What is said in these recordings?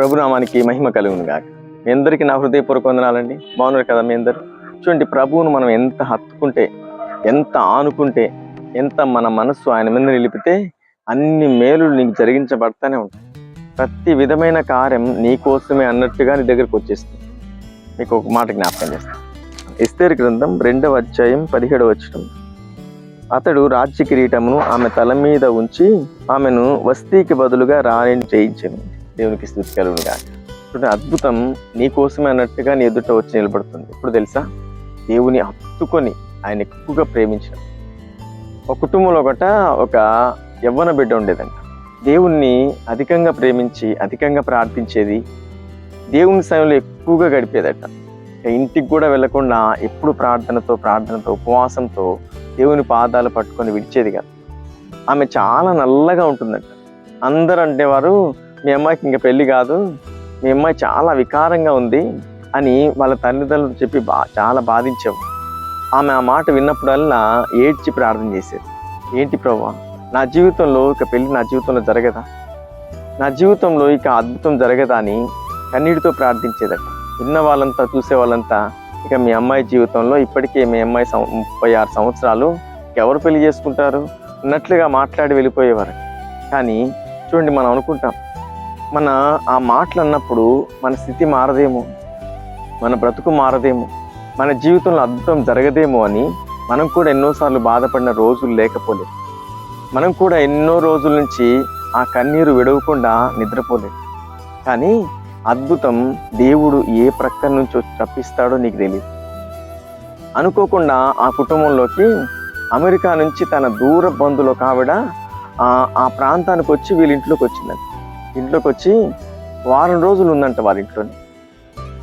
ప్రభునామానికి మహిమ కలుగును గాక. మీ అందరికీ నా హృదయపూర్వక వందనాలండి. బాగున్నారు కదా మీ అందరు? చూడండి ప్రభువును మనం ఎంత హత్తుకుంటే ఎంత ఆనుకుంటే ఎంత మన మనస్సు ఆయన మీద నిలిపితే అన్ని మేలు నీకు జరిగించబడతానే ఉంటాయి. ప్రతి విధమైన కార్యం నీ కోసమే అన్నట్టుగా నీ దగ్గరకు వచ్చేస్తుంది. మీకు ఒక మాట జ్ఞాపకం చేస్తాను ఇస్తేరు గ్రంథం రెండవ అధ్యాయం పదిహేడవ వచ్చటం అతడు రాజ్య కిరీటమును ఆమె తల మీద ఉంచి ఆమెను వస్తీకి బదులుగా రాణిని చేయించాను దేవునికి స్థుతి కలుగునుగా ఇప్పుడు అద్భుతం నీ కోసమే అన్నట్టుగా నీ ఎదుట వచ్చి నిలబడుతుంది. ఇప్పుడు తెలుసా? దేవుని హత్తుకొని ఆయన ఎక్కువగా ప్రేమించిన ఒక కుటుంబంలో ఒకట ఒక యవ్వన బిడ్డ ఉండేదంట. దేవుణ్ణి అధికంగా ప్రేమించి అధికంగా ప్రార్థించేది దేవుని సమయంలో ఎక్కువగా గడిపేదట. ఇంటికి కూడా వెళ్ళకుండా ఎప్పుడు ప్రార్థనతో ప్రార్థనతో ఉపవాసంతో దేవుని పాదాలు పట్టుకొని విడిచేది కాదు. ఆమె చాలా నల్లగా ఉంటుందంట. అందరూ అంటేవారు మీ అమ్మాయికి ఇంకా పెళ్ళి కాదు. మీ అమ్మాయి చాలా వికారంగా ఉంది అని వాళ్ళ తల్లిదండ్రులు చెప్పి బా చాలా బాధించావు. ఆమె ఆ మాట విన్నప్పుడల్లా ఏడ్చి ప్రార్థన చేసేది. ఏంటి ప్రభా నా జీవితంలో ఇక పెళ్ళి నా జీవితంలో జరగదా? నా జీవితంలో ఇక అద్భుతం జరగదా అని కన్నీటితో ప్రార్థించేదట. విన్న వాళ్ళంతా చూసే వాళ్ళంతా ఇక మీ అమ్మాయి జీవితంలో ఇప్పటికే మీ అమ్మాయి సం- ముప్పై ఆరు సంవత్సరాలు ఎవరు పెళ్ళి చేసుకుంటారు? అన్నట్లుగా మాట్లాడి వెళ్ళిపోయేవారు. కానీ చూడండి మనం అనుకుంటాం మన ఆ మాటలు అన్నప్పుడు మన స్థితి మారదేమో మన బ్రతుకు మారదేమో మన జీవితంలో అద్భుతం జరగదేమో అని మనం కూడా ఎన్నోసార్లు బాధపడిన రోజులు లేకపోలేదు. మనం కూడా ఎన్నో రోజుల నుంచి ఆ కన్నీరు విడవకుండా నిద్రపోలేదు. కానీ అద్భుతం దేవుడు ఏ ప్రక్క నుంచి తప్పిస్తాడో నీకు తెలియదు అనుకోకుండా ఆ కుటుంబంలోకి అమెరికా నుంచి తన దూర బంధువులు కావిడ ఆ ప్రాంతానికి వచ్చి వీళ్ళ ఇంట్లోకి వచ్చిందంట. ఇంట్లోకి వచ్చి వారం రోజులు ఉందంట వారి ఇంట్లోని.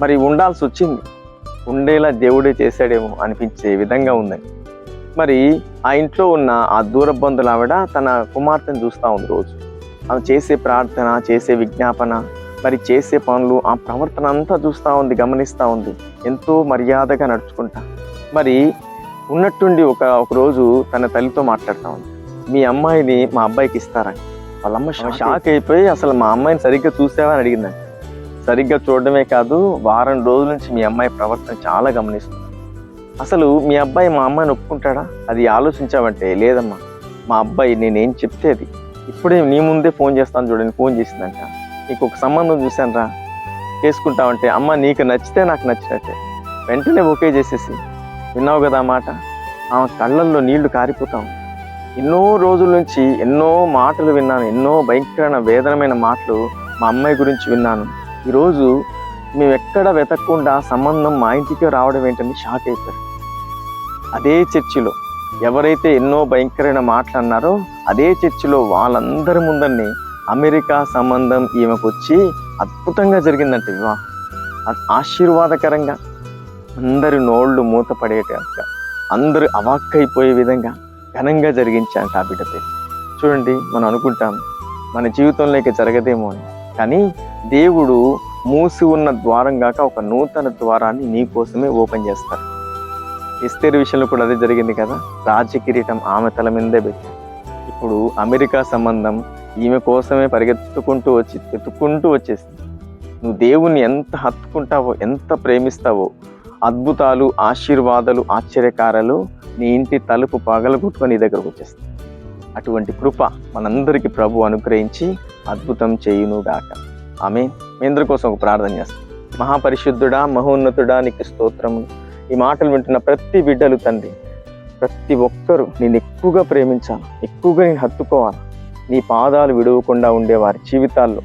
మరి ఉండాల్సి వచ్చింది. ఉండేలా దేవుడే చేశాడేమో అనిపించే విధంగా ఉందని. మరి ఆ ఇంట్లో ఉన్న ఆ దూరబంధులు ఆవిడ తన కుమార్తెను చూస్తూ ఉంది రోజు. ఆమె చేసే ప్రార్థన చేసే విజ్ఞాపన మరి చేసే పనులు ఆ ప్రవర్తన అంతా చూస్తూ ఉంది గమనిస్తూ ఉంది. ఎంతో మర్యాదగా నడుచుకుంటా. మరి ఉన్నట్టుండి ఒక ఒకరోజు తన తల్లితో మాట్లాడుతూ ఉంది. మీ అమ్మాయిని మా అబ్బాయికి ఇస్తారని వాళ్ళమ్మ షాక్ అయిపోయి అసలు మా అమ్మాయిని సరిగ్గా చూసావా అని అడిగిందంట. సరిగ్గా చూడడమే కాదు వారం రోజుల నుంచి మీ అమ్మాయి ప్రవర్తన చాలా గమనిస్తుంది. అసలు మీ అబ్బాయి మా అమ్మాయిని ఒప్పుకుంటాడా? అది ఆలోచించావంటే లేదమ్మా. మా అబ్బాయి నేనేం చెప్తే అది. ఇప్పుడే నీ ముందే ఫోన్ చేస్తాను చూడండి ఫోన్ చేసిందంట. నీకు ఒక సంబంధం చూశాను రా. చేసుకుంటావంటే అమ్మ నీకు నచ్చితే నాకు నచ్చినట్టే. వెంటనే ఓకే చేసేసి విన్నావు కదా మాట? ఆమె కళ్ళల్లో నీళ్ళు కారిపోతాం ఎన్నో రోజుల నుంచి ఎన్నో మాటలు విన్నాను ఎన్నో భయంకరమైన వేదనమైన మాటలు మా అమ్మాయి గురించి విన్నాను. ఈరోజు మేము ఎక్కడ వెతకకుండా సంబంధం మా ఇంటికి రావడం ఏంటని షాక్ అయిపోయారు అదే చర్చిలో ఎవరైతే ఎన్నో భయంకరమైన మాటలు అన్నారో అదే చర్చిలో వాళ్ళందరి ముందరిని అమెరికా సంబంధం ఈమెకు వచ్చి అద్భుతంగా జరిగిందంట వివాహం. ఆశీర్వాదకరంగా అందరి నోళ్ళు మూతపడేటట్టుగా అందరూ అవాక్కైపోయే విధంగా ఘనంగా జరిగించాంట ఆ బిడ్డ చూడండి మనం అనుకుంటాం మన జీవితంలో జరగదేమో అని. కానీ దేవుడు మూసి ఉన్న ద్వారం కాక ఒక నూతన ద్వారాన్ని నీ కోసమే ఓపెన్ చేస్తారు. ఇస్తేర్ విషయంలో కూడా అదే జరిగింది కదా? రాజకిరీటం ఆమె తల మీదే పెట్టి ఇప్పుడు అమెరికా సంబంధం ఈమె కోసమే పరిగెత్తుకుంటూ వచ్చి వెతుక్కుంటూ వచ్చేసింది. నువ్వు దేవుణ్ణి ఎంత హత్తుకుంటావో ఎంత ప్రేమిస్తావో అద్భుతాలు ఆశీర్వాదాలు ఆశ్చర్యకారాలు నీ ఇంటి తలుపు పగలగొట్టుకొని నీ దగ్గరకు వచ్చేస్తాను అటువంటి కృప మనందరికీ ప్రభు అనుగ్రహించి అద్భుతం చేయునుగాక. ఆమె మీ అందరి కోసం ఒక ప్రార్థన చేస్తాం. మహాపరిశుద్ధుడా మహోన్నతుడా నీకు స్తోత్రము ఈ మాటలు వింటున్న ప్రతి బిడ్డలు తండ్రి ప్రతి ఒక్కరూ నేను ఎక్కువగా ప్రేమించాలి ఎక్కువగా నేను హత్తుకోవాలి. నీ పాదాలు విడవకుండా ఉండే వారి జీవితాల్లో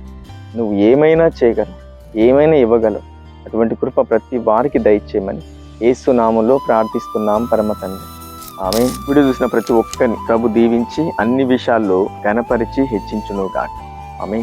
నువ్వు ఏమైనా చేయగలవు ఏమైనా ఇవ్వగలవు. అటువంటి కృప ప్రతి వారికి దయచేయమని ఏసునామంలో ప్రార్థిస్తున్నాం పరమ తండ్రి. ఆమె వీడియో చూసిన ప్రతి ఒక్కరిని ప్రభు దీవించి అన్ని విషయాల్లో గణపరిచి హెచ్చించును గాక ఆమె